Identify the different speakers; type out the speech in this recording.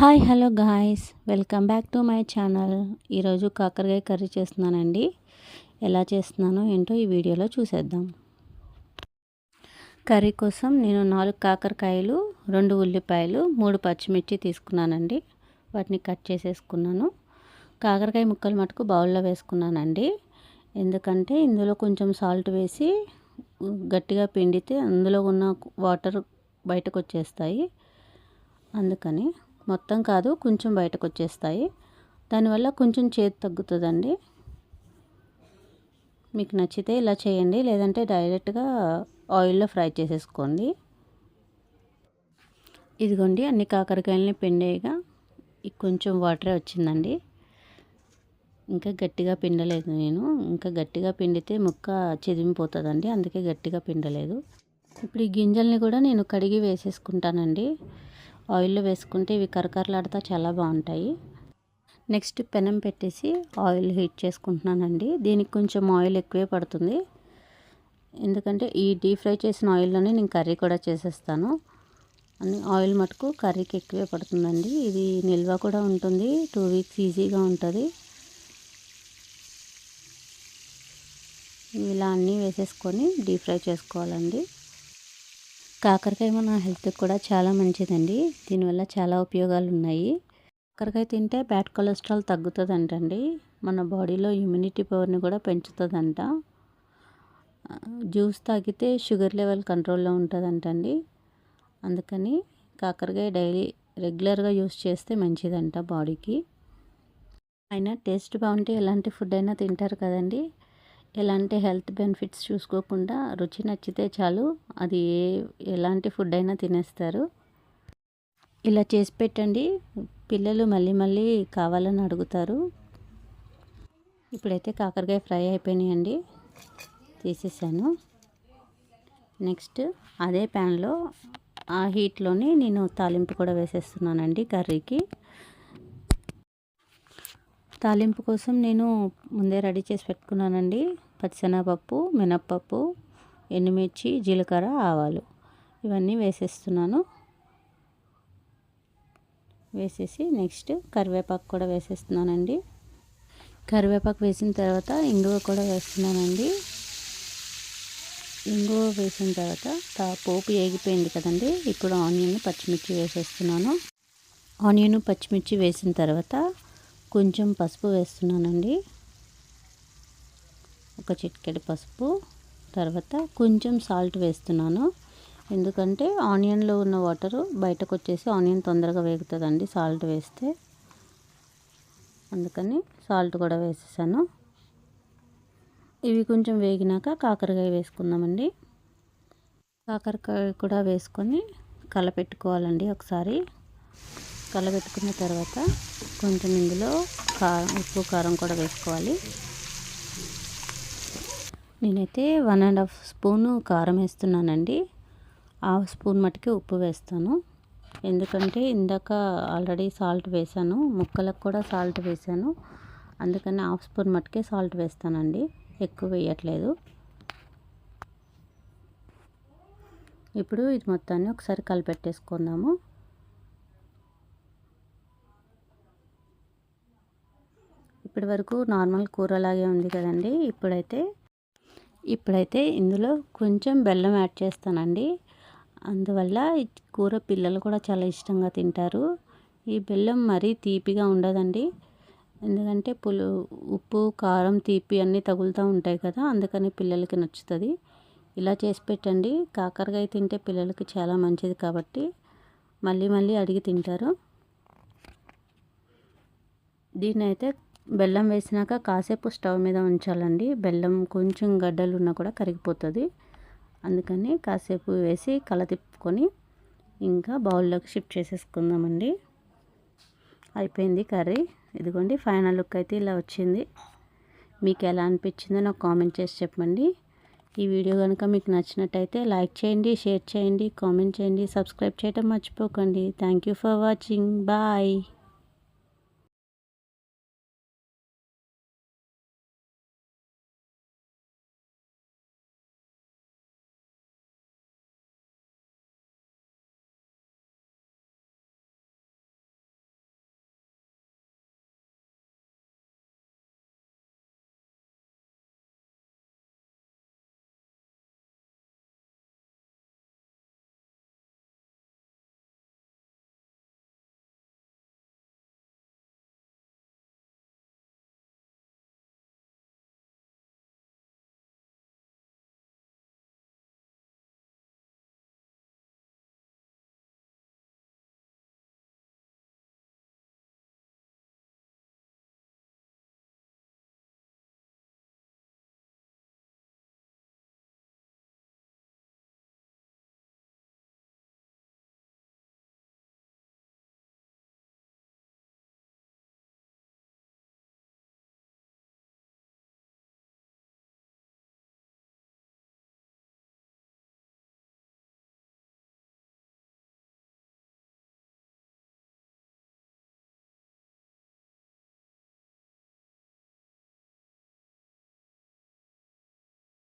Speaker 1: Hi hello guys. Welcome back to my channel. ఈరోజు కాకరకాయ curry చేస్తున్నానండి. ఎలా చేస్తున్నానో ఏంటో ఈ వీడియోలో చూసేద్దాం. కర్రీ కోసం నేను నాలుగు కాకరకాయలు రెండు ఉల్లిపాయలు మూడు పచ్చిమిర్చి తీసుకున్నానండి. వాటిని కట్ చేసేసుకున్నాను. కాకరకాయ ముక్కలు మటుకు బౌల్లో వేసుకున్నానండి. ఎందుకంటే ఇందులో కొంచెం సాల్ట్ వేసి గట్టిగా పిండితే అందులో ఉన్న వాటర్ బయటకు వచ్చేస్తాయి. అందుకని మొత్తం కాదు కొంచెం బయటకు వచ్చేస్తాయి దానివల్ల కొంచెం చేతి తగ్గుతుందండి. మీకు నచ్చితే ఇలా చేయండి లేదంటే డైరెక్ట్గా ఆయిల్లో ఫ్రై చేసేసుకోండి. ఇదిగోండి అన్ని కాకరకాయలని పిండేయగా కొంచెం వాటరే వచ్చిందండి. ఇంకా గట్టిగా పిండలేదు నేను. ఇంకా గట్టిగా పిండితే ముక్క చెదిమిపోతుందండి అందుకే గట్టిగా పిండలేదు. ఇప్పుడు ఈ గింజల్ని కూడా నేను కడిగి వేసేసుకుంటానండి. ఆయిల్లో వేసుకుంటే ఇవి కరకరలాడుతా చాలా బాగుంటాయి. నెక్స్ట్ పెనం పెట్టేసి ఆయిల్ హీట్ చేసుకుంటున్నానండి. దీనికి కొంచెం ఆయిల్ ఎక్కువే పడుతుంది. ఎందుకంటే ఈ డీప్ ఫ్రై చేసిన ఆయిల్లోనే నేను కర్రీ కూడా చేసేస్తాను. అని ఆయిల్ మటుకు కర్రీకి ఎక్కువే పడుతుందండి. ఇది నిల్వ కూడా ఉంటుంది. టూ వీక్స్ ఈజీగా ఉంటుంది. ఇలా అన్నీ వేసేసుకొని డీప్ ఫ్రై చేసుకోవాలండి. కాకరకాయ మన హెల్త్కి కూడా చాలా మంచిదండి. దీనివల్ల చాలా ఉపయోగాలు ఉన్నాయి కాకరకాయ తింటే బ్యాడ్ కొలెస్ట్రాల్ తగ్గుతుందంటండి. మన బాడీలో ఇమ్యూనిటీ పవర్ని కూడా పెంచుతుందంట. జ్యూస్ తాగితే షుగర్ లెవెల్ కంట్రోల్లో ఉంటుందంటండి. అందుకని కాకరకాయ డైలీ రెగ్యులర్గా యూస్ చేస్తే మంచిదంట బాడీకి. అయినా టేస్ట్ బాగుంటే ఎలాంటి ఫుడ్ అయినా తింటారు కదండి. ఎలాంటి హెల్త్ బెనిఫిట్స్ చూసుకోకుండా రుచి నచ్చితే చాలు. అది ఏ ఎలాంటి ఫుడ్ అయినా తినేస్తారు. ఇలా చేసి పెట్టండి. పిల్లలు మళ్ళీ మళ్ళీ కావాలని అడుగుతారు. ఇప్పుడైతే కాకరకాయ ఫ్రై అయిపోయినాయండి. తీసేసాను. నెక్స్ట్ అదే ప్యాన్లో ఆ హీట్లోనే నేను తాలింపు కూడా వేసేస్తున్నానండి కర్రీకి. తాలింపు కోసం నేను ముందే రెడీ చేసి పెట్టుకున్నానండి. పచ్చిశనగపప్పు మినప్పప్పు ఎండుమిర్చి జీలకర్ర ఆవాలు. ఇవన్నీ వేసేస్తున్నాను. వేసేసి నెక్స్ట్ కరివేపాకు కూడా వేసేస్తున్నానండి. కరివేపాకు వేసిన తర్వాత ఇంగువ కూడా వేస్తున్నానండి. ఇంగువ వేసిన తర్వాత పోపు ఏగిపోయింది కదండి. ఇప్పుడు ఆనియన్ పచ్చిమిర్చి వేసేస్తున్నాను. ఆనియన్ పచ్చిమిర్చి వేసిన తర్వాత కొంచెం పసుపు వేస్తున్నానండి. ఒక చిటికెడు పసుపు తర్వాత కొంచెం సాల్ట్ వేస్తున్నాను. ఎందుకంటే ఆనియన్లో ఉన్న వాటరు బయటకు వచ్చేసి ఆనియన్ తొందరగా వేగుతుందండి సాల్ట్ వేస్తే. అందుకని సాల్ట్ కూడా వేసేసాను. ఇవి కొంచెం వేగినాక కాకరకాయ వేసుకుందామండి. కాకరకాయ కూడా వేసుకొని కలపెట్టుకోవాలండి ఒకసారి. కలబెట్టుకున్న తర్వాత కొంచెం ఇందులో కారం ఉప్పు కారం కూడా వేసుకోవాలి. నేనైతే వన్ అండ్ హాఫ్ స్పూను కారం వేస్తున్నానండి. హాఫ్ స్పూన్ మటుకే ఉప్పు వేస్తాను. ఎందుకంటే ఇందాక ఆల్రెడీ సాల్ట్ వేసాను ముక్కలకు కూడా సాల్ట్ వేసాను. అందుకని హాఫ్ స్పూన్ మటుకే సాల్ట్ వేస్తానండి. ఎక్కువ వేయట్లేదు. ఇప్పుడు ఇది మొత్తాన్ని ఒకసారి కలిపెట్టేసుకుందాము. ఇప్పటి వరకు నార్మల్ కూరలాగే ఉంది కదండి. ఇప్పుడైతే ఇప్పుడైతే ఇందులో కొంచెం బెల్లం యాడ్ చేస్తానండి. అందువల్ల కూర పిల్లలు కూడా చాలా ఇష్టంగా తింటారు. ఈ బెల్లం మరీ తీపిగా ఉండదండి. ఎందుకంటే పులు ఉప్పు కారం తీపి అన్నీ తగులుతూ ఉంటాయి కదా అందుకని పిల్లలకి నచ్చుతుంది. ఇలా చేసి పెట్టండి. కాకరకాయ తింటే పిల్లలకి చాలా మంచిది కాబట్టి మళ్ళీ మళ్ళీ అడిగి తింటారు. దీన్ని అయితే బెల్లం వేసినాక కాసేపు స్టవ్ మీద ఉంచాలండి. బెల్లం కొంచెం గడ్డలు ఉన్నా కూడా కరిగిపోతుంది. అందుకని కాసేపు వేసి కల తిప్పుకొని ఇంకా బౌల్లోకి షిఫ్ట్ చేసేసుకుందామండి. అయిపోయింది కర్రీ. ఇదిగోండి ఫైనల్ లుక్ అయితే ఇలా వచ్చింది. మీకు ఎలా అనిపించిందో నాకు కామెంట్ చేసి చెప్పండి. ఈ వీడియో కనుక మీకు నచ్చినట్టయితే లైక్ చేయండి షేర్ చేయండి కామెంట్ చేయండి సబ్స్క్రైబ్ చేయడం మర్చిపోకండి. Thank you for watching. Bye.